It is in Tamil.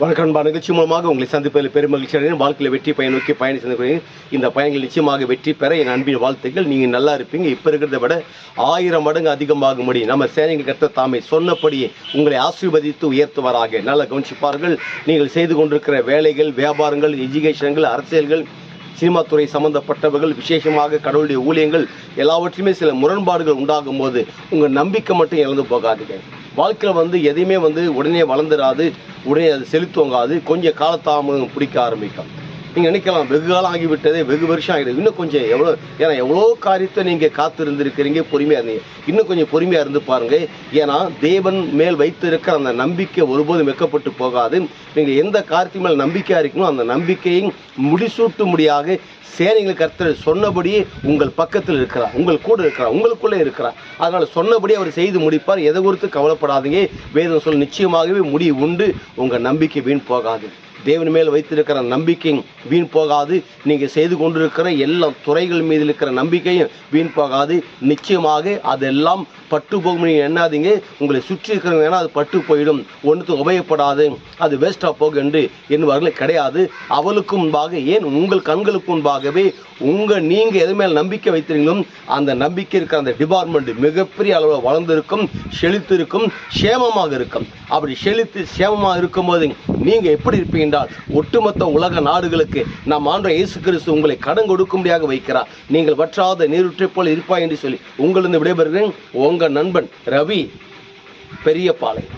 வணக்கம்பா நிகழ்ச்சி மூலமாக உங்களை சந்திப்பதில் பெரும் மகிழ்ச்சி அடைகிறேன். வாழ்க்கையில் வெற்றி பயன் நோக்கி பயணி சந்திக்கிறேன் இந்த பயணங்கள் நிச்சயமாக வெற்றி பெற என் அன்பின் வாழ்த்துக்கள். நீங்கள் நல்லா இருப்பீங்க. இப்போ இருக்கிறத விட ஆயிரம் மடங்கு அதிகமாக முடியும் நம்ம சேனைகள் கத்த தாமே சொன்னபடியே உங்களை ஆசீர்வதித்து உயர்த்துவாராக. நல்லா கவனிச்சுப்பார்கள். நீங்கள் செய்து கொண்டிருக்கிற வேலைகள் வியாபாரங்கள் எஜுகேஷன்கள் அரசியல்கள் சினிமா துறை சம்பந்தப்பட்டவர்கள் விசேஷமாக கடவுளுடைய ஊழியங்கள் எல்லாவற்றையுமே சில முரண்பாடுகள் உண்டாகும் போது உங்கள் நம்பிக்கை மட்டும் இழந்து போகாதீங்க. வாழ்க்கையில் வந்து எதையுமே வந்து உடனே வளர்ந்துடாது உடனே அது செலுத்துவங்காது கொஞ்சம் காலத்தாமதம் பிடிக்க ஆரம்பிக்கும். நீங்கள் நினைக்கலாம் வெகு காலம் ஆகிவிட்டதே வெகு வருஷம் ஆகிடுது இன்னும் கொஞ்சம் எவ்வளோ ஏன்னா எவ்வளோ காரியத்தை நீங்கள் காத்திருந்திருக்கிறீங்க பொறுமையாக இருந்தீங்க. இன்னும் கொஞ்சம் பொறுமையாக இருந்து பாருங்கள் ஏன்னா தேவன் மேல் வைத்திருக்கிற அந்த நம்பிக்கை ஒருபோதும் வெக்கப்பட்டு போகாது. நீங்கள் எந்த காரியத்தின் மேல் நம்பிக்கையாக இருக்கணும் அந்த நம்பிக்கையை முடிசூட்டும்படியாக சேனைகள் கர்த்தர் சொன்னபடியே உங்கள் பக்கத்தில் இருக்கிறார். உங்கள் கூட இருக்கிறார். உங்களுக்குள்ளே இருக்கிறார். அதனால் சொன்னபடி அவர் செய்து முடிப்பார். எதை குறித்து கவலைப்படாதீங்க. வேதம் சொல்ல நிச்சயமாகவே முடிவு உண்டு. உங்கள் நம்பிக்கை வீண் போகாது. தேவன் மேல் வைத்திருக்கிற நம்பிக்கையும் வீண் போகாது. நீங்கள் செய்து கொண்டிருக்கிற எல்லா துறைகள் மீது இருக்கிற நம்பிக்கையும் வீண் போகாது. நிச்சயமாக அதெல்லாம் பட்டு போகும். நீங்கள் எண்ணாதீங்க. உங்களை சுற்றி இருக்கிறவங்க ஏன்னா அது பட்டு போயிடும். ஒன்றுத்து உபயோகப்படாது. அது வேஸ்ட்டாக போகும் என்று என்பவர்கள் கிடையாது. அவளுக்கு முன்பாக ஏன் உங்கள் கண்களுக்கு முன்பாகவே உங்கள் நீங்கள் எது மேல் நம்பிக்கை வைத்திருங்களோ அந்த நம்பிக்கை இருக்கிற அந்த டிபார்ட்மெண்ட் மிகப்பெரிய அளவில் வளர்ந்திருக்கும் செழித்து இருக்கும் சேமமாக இருக்கும். அப்படி செழித்து சேமமாக இருக்கும்போது நீங்கள் எப்படி இருப்பீங்க என்றால் ஒட்டுமொத்த உலக நாடுகளுக்கு நம் ஆண்ட இயேசு கிறிஸ்து உங்களை கடன் கொடுக்கும்படியாக வைக்கிறார். நீங்கள் வற்றாத நீருற்றை போல் இருப்பாய் என்று சொல்லி உங்களிருந்து விடைபெறுகிறேன். உங்கள் நண்பன் ரவி பெரியபாளையம்